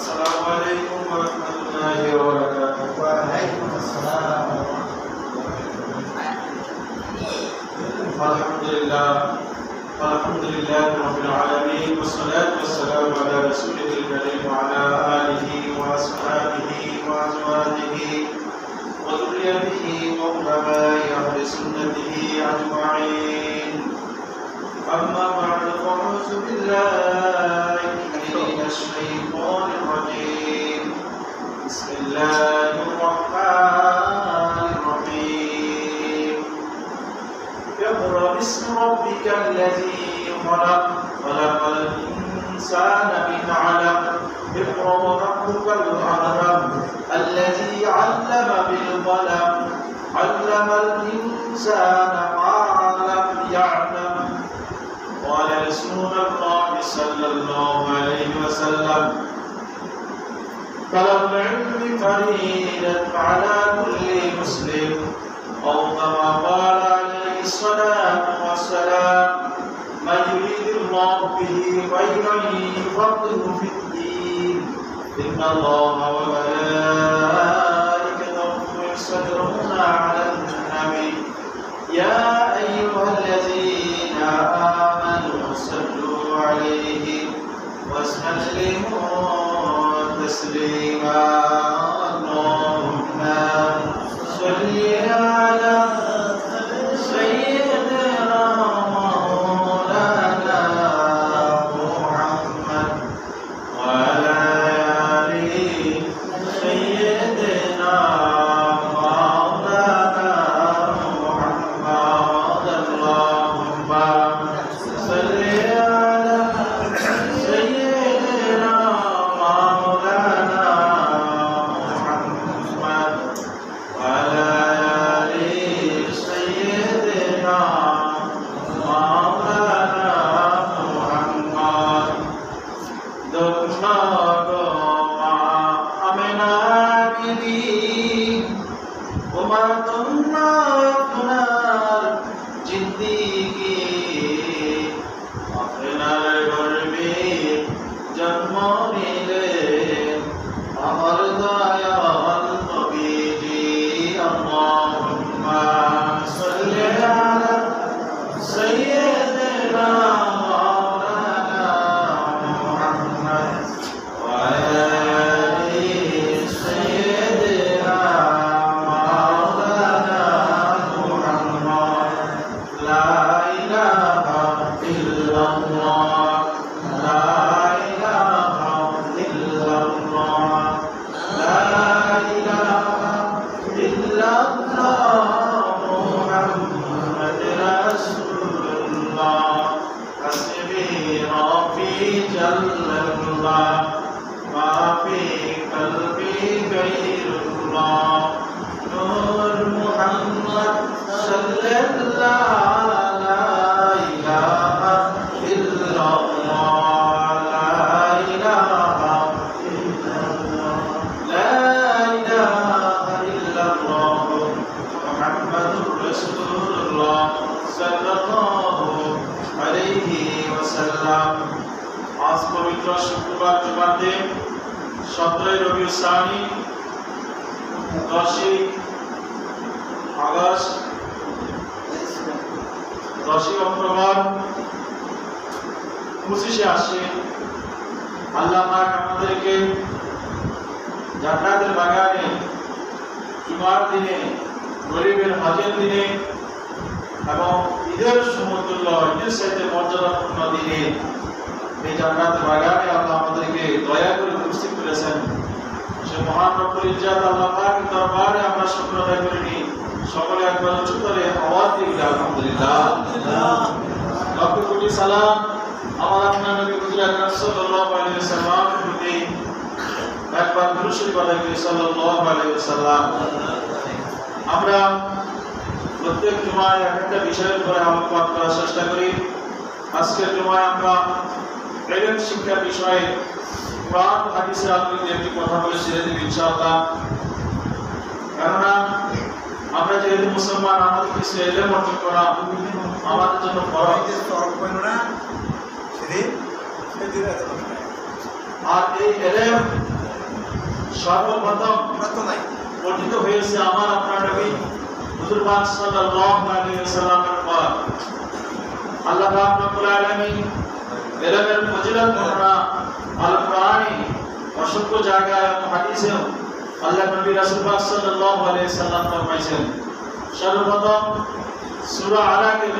السلام عليكم ورحمة الله وبركاته. وعليكم السلام. الحمد لله الحمد لله رب العالمين والصلاة والسلام على رسوله الكريم وعلى آله وأصحابه وأزواجه وذريته وعلماء أهل سنته أجمعين. أما بعد فأعوذ بالله من الشيطان بسم الله الرحمن الرحيم. اقرأ باسم ربك الذي خلق. خلق الإنسان من علق. اقرأ وربك الأكرم الذي علم بالقلم. علم الإنسان ما لم يعلم. قال رسول الله صلى الله عليه وسلم. العلم فريدة على كل مسلم. أو كما قال عليه الصلاة والسلام من يريد الله به خيرا يفقهه في الدين. إن الله وملائكته يصلون على النبي. يا আজ শুক্রবার দিন সতেরোই রবি সানি, দশই আগস্ট, দশই অক্টোবর, পঁচিশে আসছে আল্লাহ পাক আমাদেরকে জান্নাতের বাগানে জুমার দিনে, গরিবের হজের দিনে এবং ঈদের সমতুল্য ঈদের সাথে মর্যাদাপূর্ণ দিনে এই জান্নাতের বাগানে আল্লাহ আমাদেরকে দয়া করে উপস্থিত করেছেন। সে মহান রব্বুল ইজ্জাত আল্লাহ পাক দরবারে আমরা শুকর আদায় করিনি সকলে একবার উঁচু করে আওয়াজ বলি, আলহামদুলিল্লাহ। লক্ষ কোটি সালাম আমার আপনার নবী হুজুর সাল্লাল্লাহু আলাইহি ওয়াসাল্লামের প্রতি একবার দুরূদ শরীফ আদায় করি, সাল্লাল্লাহু আলাইহি ওয়াসাল্লাম। আমরা প্রত্যেক জুমায় একটা বিষয়ের উপরে আলোকপাত করার চেষ্টা করি। আজকের জুমায় আমরা এলেম শিক্ষার বিষয়ে কোরআন হাদিসের আলোকে একটি কথা বলে ছেড়ে দেব ইনশাআল্লাহ কেননা আমরা যেহেতু মুসলমান আমাদের কিছু এলেম অর্জন করা আমাদের জন্য আর এই এলেম সর্বপ্রথম গঠিত হয়েছে আমার আপনার নবী হুজুর পাক সাল্লাল্লাহু আলাইহি ওয়াসাল্লামের পর আল্লাহ পাক রব্বুল আলামিন বেলামের ফজিলত আমরা আল কোরআনে অসংখ্য জায়গায় হাদিসেও আল্লাহ নবী রাসূল পাক সাল্লাল্লাহু আলাইহি সাল্লাম ফরমাইছেন সর্বপ্রথম সূরা আলাকের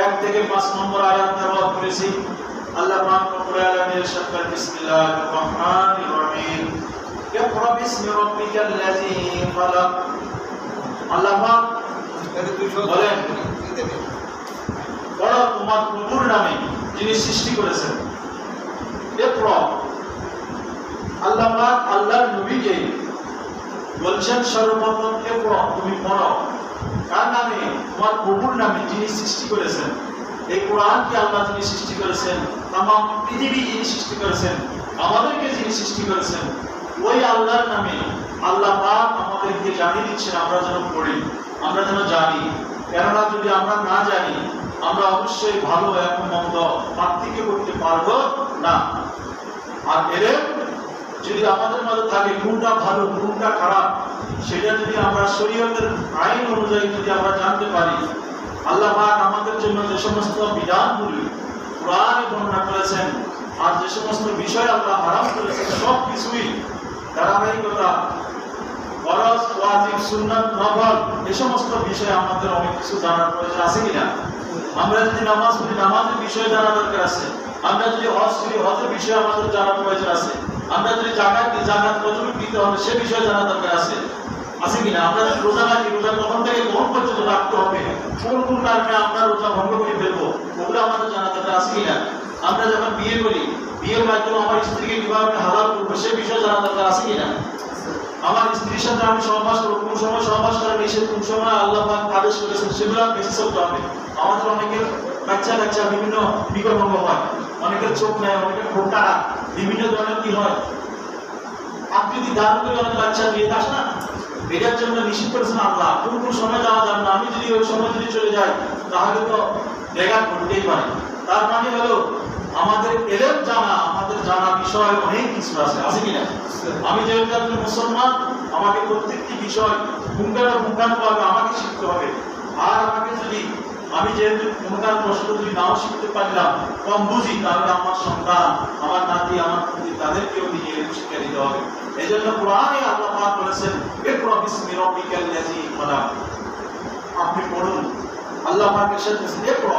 এক থেকে পাঁচ নম্বর আয়াত তেলাওয়াত করেছি আল্লাহ পাক রব্বুল আলামিন ইরশাদ করেন বিসমিল্লাহির রহমানির রহিম ইকরা বিসমি রাব্বিকাল লাযী খালাক আল্লাহ পাক বলেন পড়ো তোমার প্রভুর নামে যিনি সৃষ্টি করেছেন। আল্লাহ আল্লাহর নবীকে বলছেন সর্বপ্রথম তুমি পড়ো। কার নামে? তোমার প্রভুর নামে যিনি সৃষ্টি করেছেন। এই আল্লাহ সৃষ্টি করেছেন তাম পৃথিবী যিনি সৃষ্টি করেছেন, আমাদেরকে যিনি সৃষ্টি করেছেন, ওই আল্লাহর নামে আল্লাহ পাক আমাদেরকে জানিয়ে দিচ্ছেন, আমরা যেন পড়ি, আমরা যেন জানি। কেননা যদি আমরা না জানি আমরা অবশ্যই ভালো এবং মন্দ পার্থক্য করতে পারব না। আর এর যদি আমাদের মাঝে থাকে কোনটা ভালো, কোনটা খারাপ, সেটা যদি আমরা শরীয়তের আইন অনুযায়ী যদি আমরা জানতে পারি, আল্লাহ পাক আমাদের জন্য যে সমস্ত বিধানগুলি কোরআনে বর্ণনা করেছেন আর যে সমস্ত বিষয় আল্লাহ হারাম করেছেন সব কিছুই ধারাবাহিকতা ফরজ, ওয়াজিব, সুন্নাত, নফল এই সমস্ত বিষয়ে আমাদের অনেক কিছু জানার প্রয়োজন আছে কিনা? আমরা যদি নামাজ পড়ি, নামাজের বিষয়ে জানা দরকার আছে। আমরা যদি হজ করি, হজের বিষয়ে আমাদের জানার প্রয়োজন আছে। আমরা যদি জাকাত দিই, জাকাত দিতে হবে, সে বিষয়ে জানা দরকার আছে। আছে কিনা? আমরা যদি রোজা রাখি, রোজা কখন থেকে কখন পর্যন্ত রাখতে হবে? কোন কোন কারণে আমরা রোজা ভঙ্গ করে ফেলব? ওগুলো আমাদের জানা দরকার আছে কিনা? আমরা যখন বিয়ে করি, বিয়ের মাধ্যমে আমার স্ত্রীকে কীভাবে হালাল করব, সে বিষয়ে জানা দরকার আছে কিনা? আমার স্ত্রীর সাথে আমি সহবাস করব, কোন সময় সহবাস করা নিষেধ কোন সময় আল্লাহ আদেশ করেছেন, সেগুলো বেশি চলতে হবে আমাদের অনেকের বাচ্চা কাচ্চা বিভিন্ন বিকল্প হয়, অনেকের চোখ নেয় অনেকের ফোটা বিভিন্ন ধরনের কি হয়? আকৃতি ধারণ করে অনেক বাচ্চা নিয়ে যাস না। এটার জন্য নিষেধ করেছেন আল্লাহ, কোন কোন সময় যাওয়া যাবে না। আমি যদি ওই সময় যদি চলে যাই, তাহলে তো দেখা ঘটতেই পারে। তার মানে হলো আমাদের এলেম জানা, আমাদের জানা বিষয় অনেক কিছু আছে। আছে কিনা? আমি যেহেতু একজন মুসলমান, আমাকে প্রত্যেকটি বিষয় হুঙ্কার পাবে আমাকে শিখতে হবে। আর আমাকে যদি, আমি যেহেতু হুঙ্কার প্রশ্ন যদি নাও শিখতে পারলাম, কম বুঝি, তাহলে আমার সন্তান, আমার নাতি, আমার পুত্রী, তাদেরকেও নিয়ে শিক্ষা দিতে হবে। এই জন্য কোরআনে আল্লাহ পাক বলেছেন, ইকরা বিসমি রাব্বিকাল লাযী খালাক। আপনি পড়ুন। আল্লাহ পাকের সাথে ইকরা।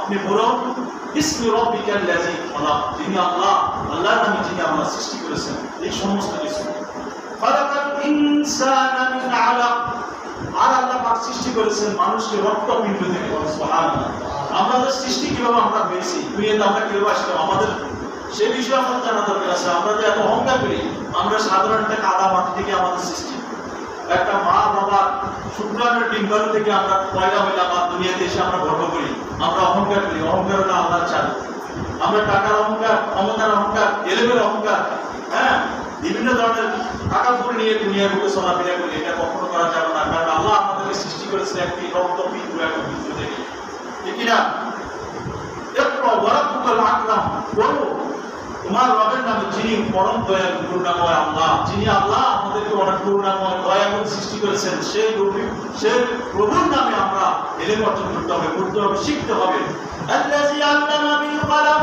আপনি পড়ুন। বিসমি রাব্বিকাল লাযী খালাক। যিনি আল্লাহ নামে যিনি আমরা সৃষ্টি করেছেন, এই সমস্ত কিছু। ইনসানা মিন আলাক। আর আল্লাহ পাক সৃষ্টি করেছেন মানুষকে রক্তপিণ্ড থেকে সুবহানাল্লাহ। আমরা সৃষ্টি কীভাবে আমরা হয়েছি, দুনিয়াতে আমরা কীভাবে আসলাম, আমাদের সে বিষয়ে আমাদের জানা দরকার আছে। আমরা যে এত অহংকার করি, আমরা সাধারণ একটা কাদা মাটি থেকে আমাদের সৃষ্টি একটা মা বাবার শুক্রাণুর ডিম্বাণু থেকে আমরা পয়দা হইলাম আর দুনিয়াতে এসে আমরা গর্ব করি। আমরা অহংকার করি। অহংকার হলো আল্লাহর চাল আমরা টাকার অহংকার, ক্ষমতার অহংকার এলেমের অহংকার হ্যাঁ? বিভিন্ন ধরনের টাকা ফুল নিয়ে দুনিয়ার বুকে চলাফেরা করি। এটা কখনো করা যাবে না, কারণ আল্লাহ আমাদেরকে সৃষ্টি করেছে একটি রক্ত বিন্দু একটা বিন্দু থেকে। ঠিক কিনা? একটু ওয়ারাব্বুকাল আকরাম বলো তোমার রবের নামে যিনি পরম দয়া করুণাময় আল্লাহ, যিনি আল্লাহ আমাদেরকে অনেক করুণাময় দয়া করে সৃষ্টি করেছেন সেই রবি সেই প্রভুর নামে আমরা এলেম অর্জন করতে হবে করতে হবে, শিখতে হবে। কলম,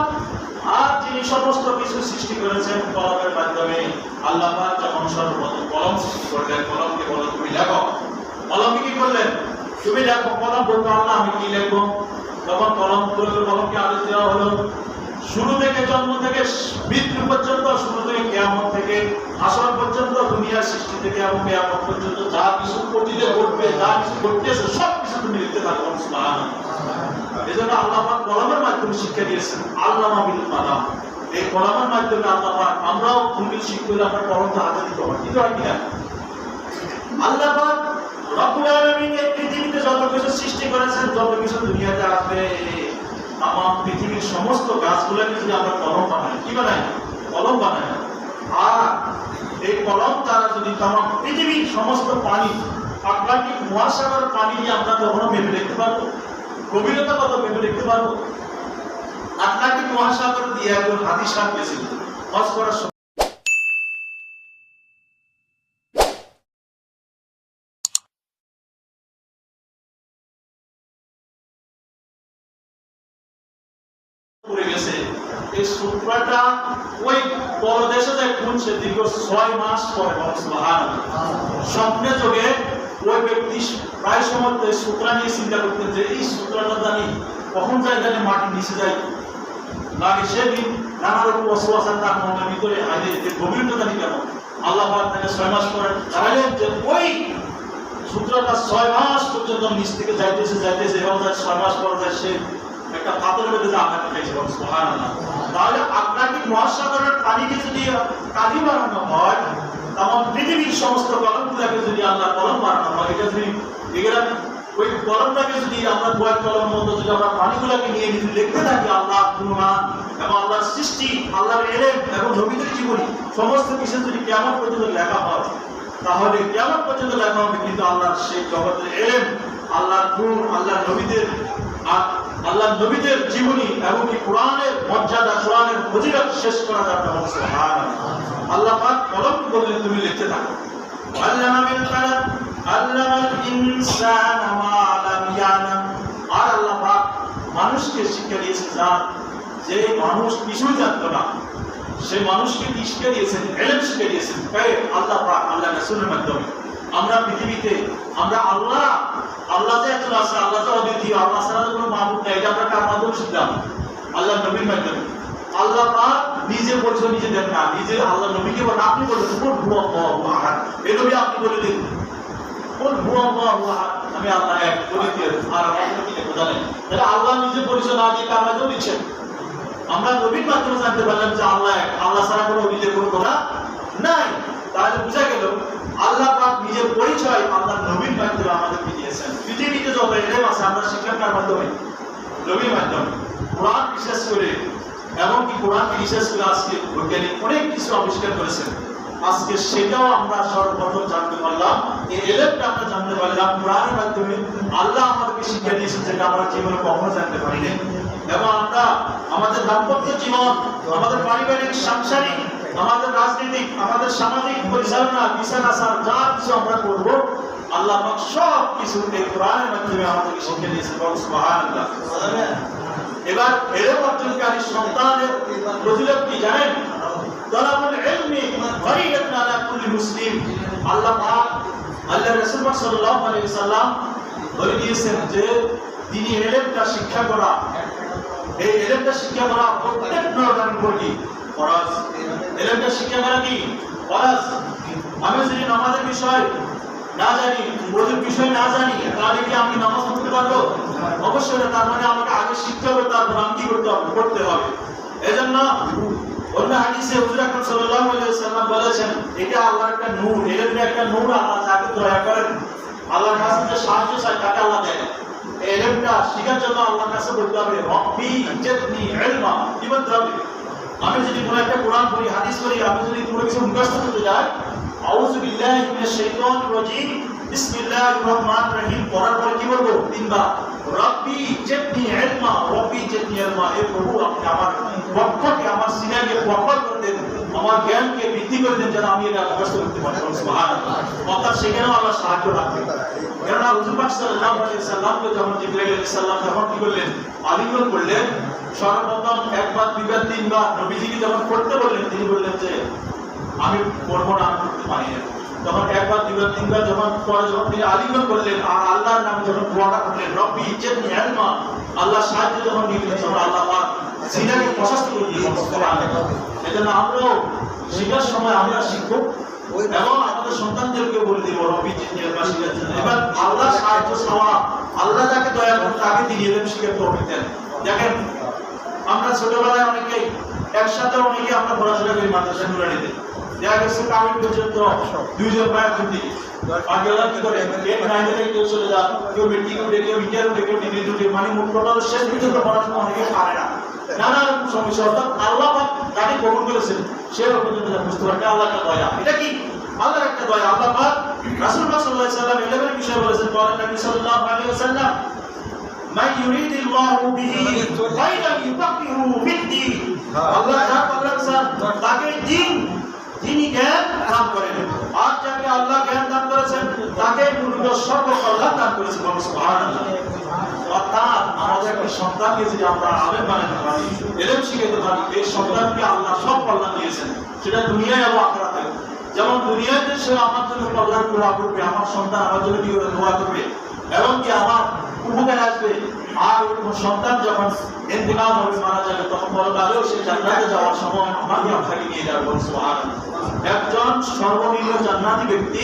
আর যিনি সমস্ত কিছু সৃষ্টি করেছেন কলমের মাধ্যমে, আল্লাহ যখন সর্বপ্রথম কলম সৃষ্টি করলেন, কলমকে বলো, তুমি লেখো। কলমকে কি করলেন? তুমি লেখো, কলম বলতো আল্লাহ আমি কি লিখব তখন কলম, কলমকে আদেশ দেওয়া হলো শুরু থেকে জন্ম থেকে মৃত্যু পর্যন্ত, শুরু থেকে কেয়ামত থেকে, আসর পর্যন্ত, দুনিয়ার সৃষ্টি থেকে এবং কেয়ামত পর্যন্ত যা কিছু অতীতে ঘটবে, যা কিছু ঘটতেছে, সব কিছু তুমি লিখতে থাকো, সুবহানাল্লাহ। এই জন্য আল্লাহ কলমের মাধ্যমে শিক্ষা দিয়েছেন আল্লাহ বিল কালাম। এই কলমের মাধ্যমে আল্লাহ পাক আমরাও ভূমি শিখতে হলে আমরা কলমটা হাতে দিতে পারি কিন্তু হয় কিনা? আল্লাহ পাক রব্বুল আলামিন এই পৃথিবীতে যত কিছু সৃষ্টি করেছেন, যত কিছু দুনিয়াতে আসবে আমার পৃথিবীর সমস্ত গাছগুলোকে যদি আমরা কলম বানাই, কি বানাই? কলম বানাই। আর এই কলম দ্বারা যদি তামাম পৃথিবীর সমস্ত পানি আটলান্টিক মহাসাগর পানি আমরা কখনো মেপে দেখতে পারব? গভীরতা কত ভেবে দেখতে পারব? আটলান্টিক মহাসাগর দিয়ে একজন হাতি সাপ গেছিল। পড়ে গেছে। এই সূত্রটা ওই পরদেশে যায় খুলছে, দীর্ঘ ছয় মাস পরে সুবহান স্বপ্নে যোগে ওই ব্যক্তি প্রায় সময় এই সূত্রা নিয়ে চিন্তা করতেন যে, এই সূত্রটা জানি কখন যায়, জানি মাটির নিচে যায়। লাগে সেদিন নানা রকম অসুয়াশা তার মনের ভিতরে আইনে যে গভীরতা জানি কেন? আল্লাহ তাকে ছয় মাস পরে জানালেন যে, ওই সূত্রটা ছয় মাস পর্যন্ত নিচ থেকে যাইতেছে যাইতেছে, এবং যায় ছয় মাস পর যায় সে একটা পাথরের মধ্যে আঘাত বলছে তাহলে আপনাকে মহাসাগরের পানিকে যদি কালি বানানো হয়, তখন পৃথিবীর সমস্ত কলমগুলোকে যদি আল্লাহ কলম বানানো হয়, এটা যদি ওই কলমটাকে যদি আমরা বয় কলম মতো যদি আমরা পানিগুলোকে নিয়ে যদি লিখতে থাকি আল্লাহ গুণমান এবং আল্লাহর সৃষ্টি, আল্লাহর এলেম এবং নবীদের জীবনী, সমস্ত কিছু যদি কেমন পর্যন্ত লেখা হয়, তাহলে কেমন পর্যন্ত লেখা হবে? কিন্তু আল্লাহর সেই জগতের এলেম, আল্লাহর গুণ, আল্লাহর নবীদের আর আল্লাহর নবীদের জীবনী এবং কি কোরআনের মর্যাদা, কোরআনের ফজিলত শেষ করা যাবে না আল্লাহ পাক কলম বললেন তুমি লিখতে থাকো। আল্লামা বিল কালাম আল্লামাল ইনসানা মা লাম ইয়ালাম। আর আল্লাহ পাক মানুষকে শিক্ষা দিয়েছে যা যে মানুষ কিছুই জানতো না, সে মানুষকে কি দিয়েছেন? এলেম শিক্ষা দিয়েছেন। আল্লাহ পাক আল্লাহ রাসূলের মাধ্যমে আমরা পৃথিবীতে, আমরা আল্লাহ আল্লাহ যে একজন আছে, আল্লাহ যে অদ্বিতীয়, আল্লাহ ছাড়া কোনো মাহবুব এটা আমরা কার মাধ্যমে শিখলাম। আল্লাহ নবীর মাধ্যমে। আল্লাহ পাক নিজে পরিচয় নিজে দেন না, নিজে আল্লাহ নবীকে বলেন আপনি বলেন, কোন হুয়া আল্লাহু আহাদ? এই নবী আপনি বলে দিন। কোন ভুয়া আহাদ? আমি আল্লাহ এক বলিতে আর তাহলে আল্লাহ নিজে পরিচয় না দিয়ে কার মাধ্যমে দিচ্ছেন? আমরা নবীর মাধ্যমে জানতে পারলাম যে আল্লাহ এক, আল্লাহ ছাড়া কোনো অভিযোগ কোনো কথা নাই। তাহলে বোঝা গেল নিজের পরিচয় আল্লাহ নবীর মাধ্যমে আমাদেরকে দিয়েছেন। পৃথিবীতে যত এলেম আছে, আমরা শিক্ষার মাধ্যমে, নবীর মাধ্যমে। কোরআন বিশেষ করে, এমনকি কোরআনকে বিশেষ করে আজকে বৈজ্ঞানিক অনেক কিছু আবিষ্কার করেছেন। আজকে সেটাও আমরা সর্বপ্রথম জানতে পারলাম। এই এলেমটা আমরা জানতে পারলাম কোরআনের মাধ্যমে। আল্লাহ আমাদেরকে শিক্ষা দিয়েছেন যেটা আমরা জীবনে কখনো জানতে পারিনি। এবং আমরা আমাদের দাম্পত্য জীবন, আমাদের পারিবারিক, সাংসারিক আমাদের রাজনৈতিক আমাদের সামাজিক পরিচালনা, বিচার, আচার, যা কিছু আমরা করব, আল্লাহ সব কিছু এই কোরআনের মাধ্যমে আমাদেরকে সুবহানাল্লাহ। এবার অর্জনকারী সন্তানের জানেন? তলাবুল মুসলিম। আল্লাহ পাক, আল্লাহ রাসূল পাক সাল্লাল্লাহু আলাইহি সাল্লাম বলে দিয়েছেন যে, তিনি এলেমটা শিক্ষা করা, এই এলেমটা শিক্ষা করা প্রত্যেক নরদান করি ফরজ। এলেমটা শিক্ষা করা কি? ফরজ। আমি যদি নামাজের বিষয় না জানি ওদের বিষয় না জানি, তাহলে কি আমি নামাজ পড়তে পারব? অবশ্যই না, তার মানে আমাকে আগে শিখতে হবে, তারপর আমি কি করতে হবে? করতে হবে। এজন্য অন্য হাদিসে হুজুর আকরাম সাল্লাল্লাহু আলাইহি ওয়াসাল্লাম বলেছেন, এটা আল্লাহর একটা নূর। এলেমের একটা নূর আল্লাহ যাকে দয়া করেন, আল্লাহর কাছে যে সাহায্য চাই তাকে আল্লাহ এই এলেমটা শিখার জন্য আল্লাহর কাছে বলতে হবে, রব্বি জিদনি ইলমা কি বলতে হবে? আমি যদি কোনো একটা কোরআন পড়ি, হাদিস পড়ি, আমি যদি কোনো কিছু মুখস্থ করতে যাই, আউযু বিল্লাহি মিনাশ শাইতানির রাজিম। বিসমিল্লাহির রহমানির রহিম। পড়ার পরে কি বলব? তিনবার। রব্বি জিদনি ইলমা, রব্বি জিদনি ইলমা। এ প্রভু, আপনি আমার পক্ষকে, আমার সিনাকে প্রখর করে দেন। আমার জ্ঞানকে বৃদ্ধি করে দেন যেন আমি এটা মুখস্থ করতে পারি। অর্থাৎ সেখানেও আল্লাহ সাহায্য রাখবেন কেননা সাল্লাল্লাহু সাল্লামকে যখন সালাম যখন কি করলেন? আলিঙ্গন করলেন। সর্বপ্রথম একবার, দুইবার, তিনবার নবীজিকে যখন করতে বললেন, তিনি বললেন যে, আমি পড়ব না করতে পারি না। একবার, দুইবার, তিনবার যখন, পরে যখন তিনি আলিঙ্গন করলেন, আর আল্লাহর নামে যখন দোয়াটা করলেন, রব্বি আল্লাহ সাহায্য যখন আল্লাহ প্রশস্ত করে দিলেন এজন্য আমরাও সময় আমরা এবং আমাদের সন্তানদেরকে বলে দিব রবি এবার আল্লাহ সাহায্য আল্লাহ যাকে দয়া তিনি দেন। দেখেন, আমরা ছোটবেলায় অনেকেই একসাথে অনেকে আমরা পড়াশোনা করি মাদ্রাসা নুরানিতে। দেখা গেছে কামিল পর্যন্ত দুইজন পায়ের কি করে? নাইনে থেকে কেউ চলে যান কেউ মেট্রিক উঠে, কেউ ইন্টার উঠে, কেউ ডিগ্রি উঠে মানে মোট শেষ পর্যন্ত পড়াশোনা অনেকে পারে না। নানা রকম সমস্যা অর্থাৎ আল্লাহ তাকে কবুল করেছেন সে বুঝতে পারবে আল্লাহ একটা দয়া। এটা কি? আল্লাহর একটা দয়া। আল্লাহ পাক রাসূল পাক সাল্লাল্লাহু আলাইহি সাল্লাম এলেমের বিষয়ে বলেছেন বলেন নবী সাল্লাল্লাহু আলাইহি ওয়াসাল্লাম মান ইউরিদিল্লাহু বিহি খায়রান ইউফাক্কিহু ফিদ্দীন আল্লাহ যা করলেন স্যার তাকে দিন তিনি জ্ঞান দান করেন। আর যাকে আল্লাহ জ্ঞান করেছেন, তাকে সর্বকল্যাণ দান করেছে অর্থাৎ আমাদের একটা সন্তানকে যদি আমরা আলেম বানাতে পারি, এলেম শিখাতে পারি, এই সন্তানকে আল্লাহ সব কল্যাণ দিয়েছেন। সেটা দুনিয়ায় এবং যেমন দুনিয়াতে সে আমার জন্য কল্যাণ করবে আমার সন্তান আমার জন্য কি দোয়া করবে? এবং কি আমার উপকার আসবে? আর সন্তান যখন ইন্তেকাল হবে, মারা যাবে, তখন পরকালেও সে জান্নাতে যাওয়ার সময় আমাকে আপনাকে নিয়ে যাবে বলুন, সুবহানাল্লাহ। একজন জান্নাতি ব্যক্তি,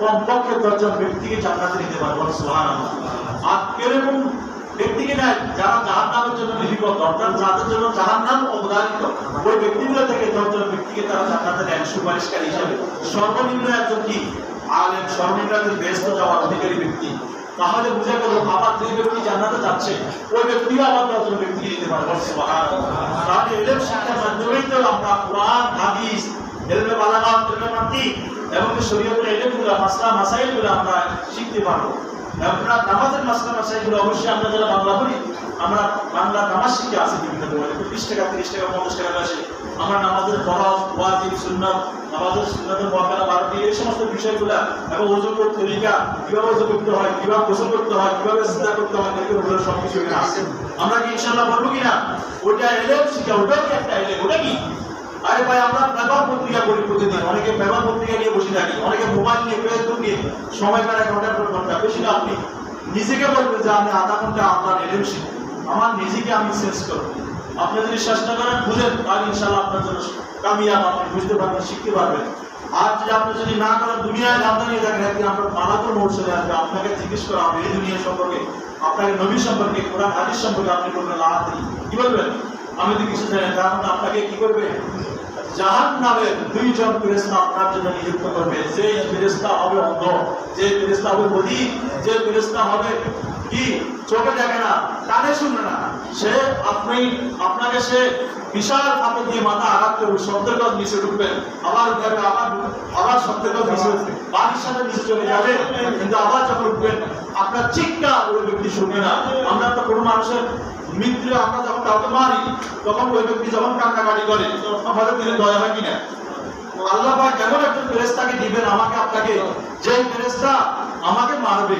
কমপক্ষে দশজন ব্যক্তিকে জান্নাতে নিতে পারে বলুন সুবহানাল্লাহ। আর কীরকম ব্যক্তিকে নেয় যারা জাহান নামের জন্য লিপিবদ্ধ অর্থাৎ যাদের জন্য জাহান নাম অবধারিত, ওই ব্যক্তিগুলো থেকে দশজন ব্যক্তিকে তারা জান্নাতে নেন, সুপারিশকারী হিসাবে। সর্বনিম্ন একজন কি? আলেম, সর্বনিম্ন একজন ব্যস্ত যাওয়ার অধিকারী ব্যক্তি। তাহলে বুঝে গেল আবার যে ব্যক্তি জান্নাতে যাচ্ছে, ওই ব্যক্তিও আবার দশজন ব্যক্তিকে নিতে পারে বলছে তাহলে এলেম শিক্ষার মাধ্যমেই তো আমরা কোরআন, হাদিস, এলমে বালাগাত, এলমে মান্তিক এবং শরীয়তের আমরা শিখতে পারব। নামাজের মাসলা মাসাইলগুলো অবশ্যই আমরা যারা বাংলা পড়ি, আমরা বাংলা নামাজ শিখে আসি বিভিন্ন বিশ টাকা টাকা, পঞ্চাশ টাকা আসে আমরা নামাজের ওয়াজিব, সুন্নাত সুন্নাতের মহাকানা বারোটি এই সমস্ত বিষয়গুলো এবং তরিকা কীভাবে করতে হয়, কীভাবে গোসল করতে হয়, কীভাবে চিন্তা করতে হয় ওগুলো সব কিছু এখানে আছে। আমরা কি ইনশাল্লাহ বলব কিনা? ওটা এলেম শিখা ওটাও কি একটা এলেম, ওটা কি? আরে ভাই, আমরা পেপার পত্রিকা পড়ি প্রতিদিন। অনেকে পেপার পত্রিকা নিয়ে বসে থাকি, অনেকে মোবাইল নিয়ে ফেসবুক নিয়ে। সময় কাটায় ঘণ্টার পর ঘণ্টা, বেশি না আপনি নিজেকে বলবেন যে, আমি আধা ঘণ্টা আপনার এলেম আমার নিজেকে আমি সেন্স করব আপনি যদি চেষ্টা করেন, বুঝেন, তাহলে ইনশাল্লাহ আপনার জন্য কামিয়াব, আপনি বুঝতে পারবেন, শিখতে পারবেন। আর যদি আপনি যদি না করেন, দুনিয়ায় নিয়ে থাকেন, একদিন আপনার মালাকুল মোড় চলে আসবে। আপনাকে জিজ্ঞেস করা হবে, এই দুনিয়া সম্পর্কে, আপনাকে নবী সম্পর্কে, কোরআন হাদিস সম্পর্কে আপনি বলবেন কি বলবেন? আমি তো কিছু জানি তার মানে আপনাকে কি করবে? জাহান দুইজন আপনার জন্য নিযুক্ত করবে। যে হবে অন্ধ, যে হবে যে হবে কি? চোখে দেখে না, কানে শুনে না। সে আপনি, আপনাকে সে বিশাল ফাঁকে দিয়ে মাথা আঘাত করবে, শব্দের আবার উঠবে আবার আবার শব্দের বাড়ির সাথে চলে যাবে, কিন্তু আবার যখন উঠবেন আপনার চিৎকার ওই ব্যক্তি শুনবে না। আমরা তো কোনো মানুষের মৃত্যু আমরা যখন কাউকে মারি, তখন ওই ব্যক্তি যখন কান্নাকাটি করে আমাদের দিলে দয়া হয় কিনা? আল্লাহ ভাই এমন একজন ফেরেস্তাকে দিবেন, আমাকে আপনাকে যে ফেরেস্তা আমাকে মারবে।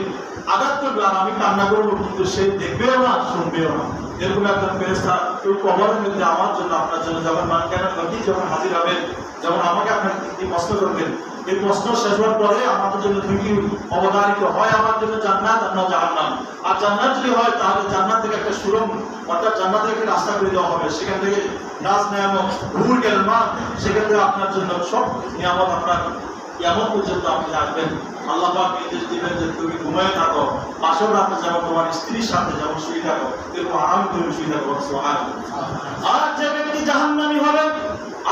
আঘাত করবে আর আমি কান্না করব কিন্তু সে দেখবেও না, শুনবেও না। এরকম একজন ফেরেস্তা কেউ কবরের মধ্যে আমার জন্য, আপনার জন্য যখন মান কেন নদী যখন হাজির হবেন যেমন আমাকে আপনার তিনটি প্রশ্ন করবেন, এই প্রশ্ন শেষ হওয়ার পরে আমাদের জন্য দুইটি অবধারিত হয় আমার জন্য জান্নাত আর না জাহান্নাম। আর জান্নাত যদি হয়, তাহলে জান্নাত থেকে একটা সুরম অর্থাৎ জান্নাত থেকে রাস্তা করে দেওয়া হবে। সেখান থেকে নাচ নিয়ামক ভুল গেলমা সেখান থেকে আপনার জন্য সব নিয়ামত আপনার এমন পর্যন্ত আপনি রাখবেন। আল্লাহ পাক নির্দেশ দিবেন যে তুমি ঘুমায় থাকো পাশেও রাতে যেমন তোমার স্ত্রীর সাথে যেমন শুয়ে থাকো। এরকম আরাম তুমি শুয়ে থাকো। আর যে ব্যক্তি জাহান্নামী হবে,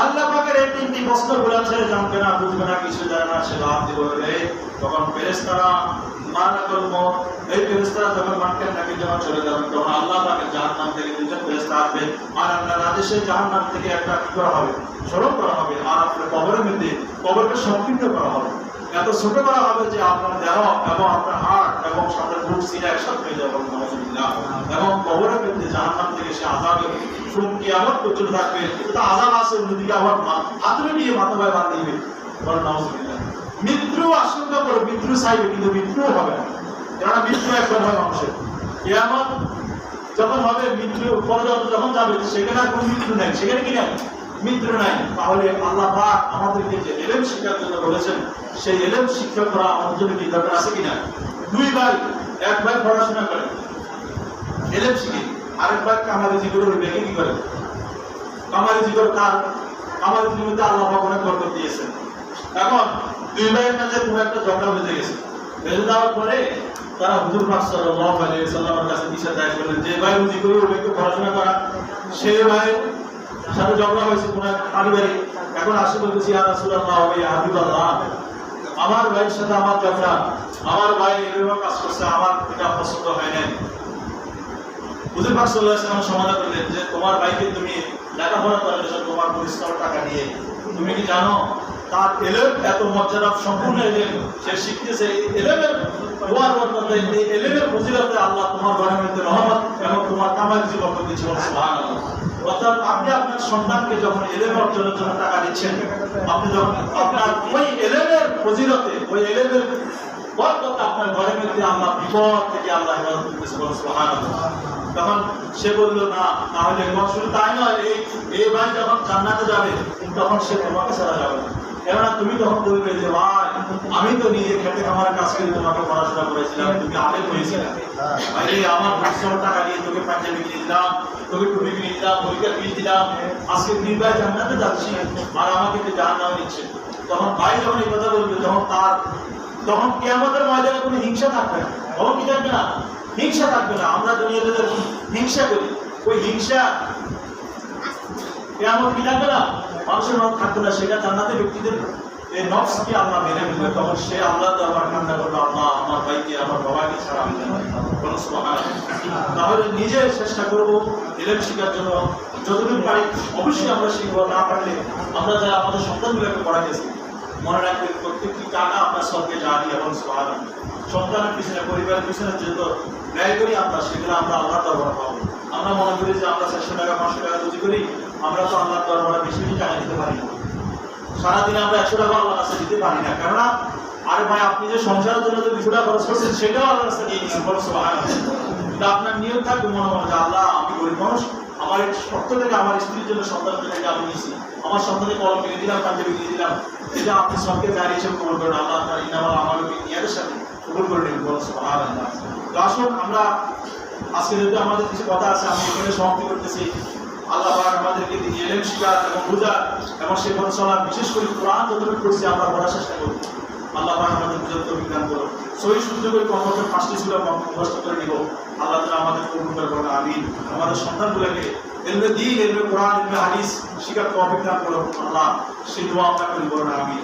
আল্লাহ পাকের এই তিনটি প্রশ্ন বলেছে জানবে না, বুঝবে না, কিছু জানে না, সে লাভ দিব তখন ফেরেস্তারা মানা করব এই ফেরেস্তারা যখন মানকেন নাকি যখন চলে যাবেন তখন আল্লাহ পাকের জাহান্নাম থেকে দুজন ফেরেস্তা আসবে। আর আপনার আদেশে জাহান্নাম থেকে একটা করা হবে? স্মরণ করা হবে। আর আপনার কবরের মধ্যে কবরকে সংকীর্ণ করা হবে। এত ছোট করা হবে যে আপনার দেহ এবং আপনার হাট এবং সাথে বুক সিরা একসাথে হয়ে যাবে এবং কবরের মধ্যে জাহান্নাম থেকে সে আজাবে শুন কি আবার প্রচুর থাকবে। তো আজাব আছে, অন্যদিকে আবার হাতুড়ে নিয়ে মাথা ভাই বাদ দিবে। মৃত্যু আশঙ্কা করে মৃত্যু চাইবে, কিন্তু মৃত্যু হবে না। কেননা মৃত্যু একবার হয় মানুষের। কেমন যখন হবে, মৃত্যু পর্যন্ত যখন যাবে, সেখানে আর কোনো মৃত্যু নেই। সেখানে কি নেই? মৃত্যু নাই। তাহলে আল্লাহ আমাদেরকে যে এলেম শিক্ষার জন্য বলেছেন, সেই এলেম শিক্ষা করা আমাদের জন্য দরকার আছে কিনা? দুই ভাই, এক ভাই পড়াশোনা করে, এলেম শিখে, আরেক ভাই কামারিজি করে ওই ব্যাগে কি করে? কামারিজি করে? তার কামারিজির মধ্যে আল্লাহ পাক অনেক বরকত দিয়েছেন। এখন দুই ভাইয়ের মাঝে কোনো একটা ঝগড়া বেঁধে গেছে। বেঁধে যাওয়ার পরে তারা হুজুর পাক সাল্লাল্লাহু আলাইহি সাল্লামের কাছে বিচার দায়ের করলেন, যে ভাই রুজি করে পড়াশোনা করা সেই ভাই সাথে ঝগড়া হয়েছে কোন পারিবারিক। এখন আসে বলতেছি আর রাসূলুল্লাহ, ওয়া হাবিবাল্লাহ। আমার ভাইয়ের সাথে আমার ঝগড়া। আমার ভাই এভাবে কাজ করছে, আমার এটা পছন্দ হয় নাই। সমাধান করলেন যে, তোমার ভাইকে তুমি লেখাপড়া করার জন্য তোমার টাকা তুমি কি জানো, তার এলেম এত মর্যাদা সম্পূর্ণ এলেম সে শিখতেছে এলেমের দোয়ার বরকতে, এই এলেমের ফজিলতে আল্লাহ তোমার ঘরের মধ্যে রহমত এবং তোমার কামাই জীবন দিচ্ছে সুবহানাল্লাহ। অর্থাৎ আপনি আপনার সন্তানকে যখন এলেম অর্জনের জন্য টাকা দিচ্ছেন, আপনি যখন আপনার ওই এলেমের ওই এলেমের বরকত আপনার ঘরে মধ্যে বিপদ থেকে হেফাজত তখন সে বলল, না, তাহলে শুধু তাই নয় এই ভাই যখন জান্নাতে যাবে, তখন সে তোমাকে ছাড়া যাবে না। কেননা তুমি তখন বলবে যে, ভাই, আমি তো নিজে খেতে খামারের কাজ করে, তোমাকে পড়াশোনা করেছিলাম, তুমি আলেম হয়েছিলে আমার পরিশ্রম টাকা দিয়ে তোকে পাঞ্জাবি কিনে দিলাম, তোকে টুপি কিনে দিলাম বইটা কিনে দিলাম, আজকে নির্বাহ জান্নাতে যাচ্ছি, আর আমাকে তো জাহান নামে নিচ্ছে। তখন ভাই যখন এই কথা বলবে, তখন তার তখন কেয়ামতের ময়দানে কোনো হিংসা থাকবে না। তখন কি থাকবে না? হিংসা থাকবে না। আমরা দুনিয়াতে যেরকম হিংসা করি, ওই হিংসা কে কেয়ামত কি থাকবে না? মানুষের মত থাকবে না, সেটা জান্নাতে ব্যক্তিদের এই নফসকে আল্লাহ মেনে নেবে। তখন সে আল্লাহ দরবার কান্না করবে আল্লাহ, আমার ভাইকে, আমার বাবাকে ছাড়া আমি। তাহলে নিজে চেষ্টা করব এলেম শেখার জন্য। যতটুকু পারি, অবশ্যই আমরা শিখব। না পারলে আমরা যারা আমাদের সন্তানগুলোকে পড়াইতেছি, মনে রাখবেন প্রত্যেকটি টাকা আপনার সঙ্গে জানি এবং সোহান সন্তানের পিছনে, পরিবারের পিছনে যেহেতু ব্যয় করি আমরা, সেগুলো আমরা আল্লাহ দরবার পাবো। আমরা মনে করি যে আমরা চারশো টাকা, পাঁচশো টাকা রুজি করি, আমরা তো আল্লাহ দরবারে বেশি বেশি টাকা দিতে পারি না সারাদিনে আমরা একশো টাকা আল্লাহ কাছে দিতে পারি না। কেননা, আরে ভাই, আপনি যে সংসারের জন্য যে দুশো টাকা খরচ করছেন, সেটাও আল্লাহ কাছে দিয়ে দিচ্ছেন সোহান কিন্তু আপনার নিয়ম থাকবে মনে মনে যে আল্লাহ, আমি গরিব মানুষ, আমার শর্ত থেকে আমার স্ত্রীর জন্য সন্তানের থেকে আমি নিয়েছি। আমার সন্তানের কলম কিনে দিলাম পাঞ্জাবি কিনে দিলাম। এটা আপনি সবকে জারি হিসেবে কবুল করেন, আল্লাহ আপনার ইনামাল আমালকে নিয়াদের সাথে কবুল করে নেবেন সোহান তো আসুন, আমরা আজকে যেহেতু আমাদের কিছু কথা আছে, আমি এখানে সমাপ্তি করতেছি। আল্লাহ আমাদেরকে শিকার এবং বুঝার এবং সে বিশেষ করে কোরআন যতটুকু আমরা পড়ার চেষ্টা আমাদের বুঝার তো বিজ্ঞান করো আল্লাহ তালা আমাদের করে করো আমাদের সন্তানগুলোকে এলমে দিন, এলমে কোরআন, এলমে হাদিস শিকার অভিজ্ঞান করো আল্লাহ করো আমি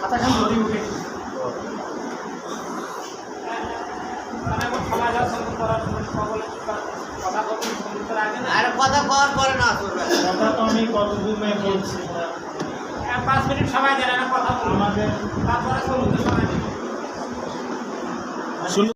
খাতাখান ধরে উঠে আরে কথা কর পরে না কথা তো আমি কতদিনে বলছি পাঁচ মিনিট সময় দেন কথা আমাদের তারপরে চলুন সময় দিন। শুনুন।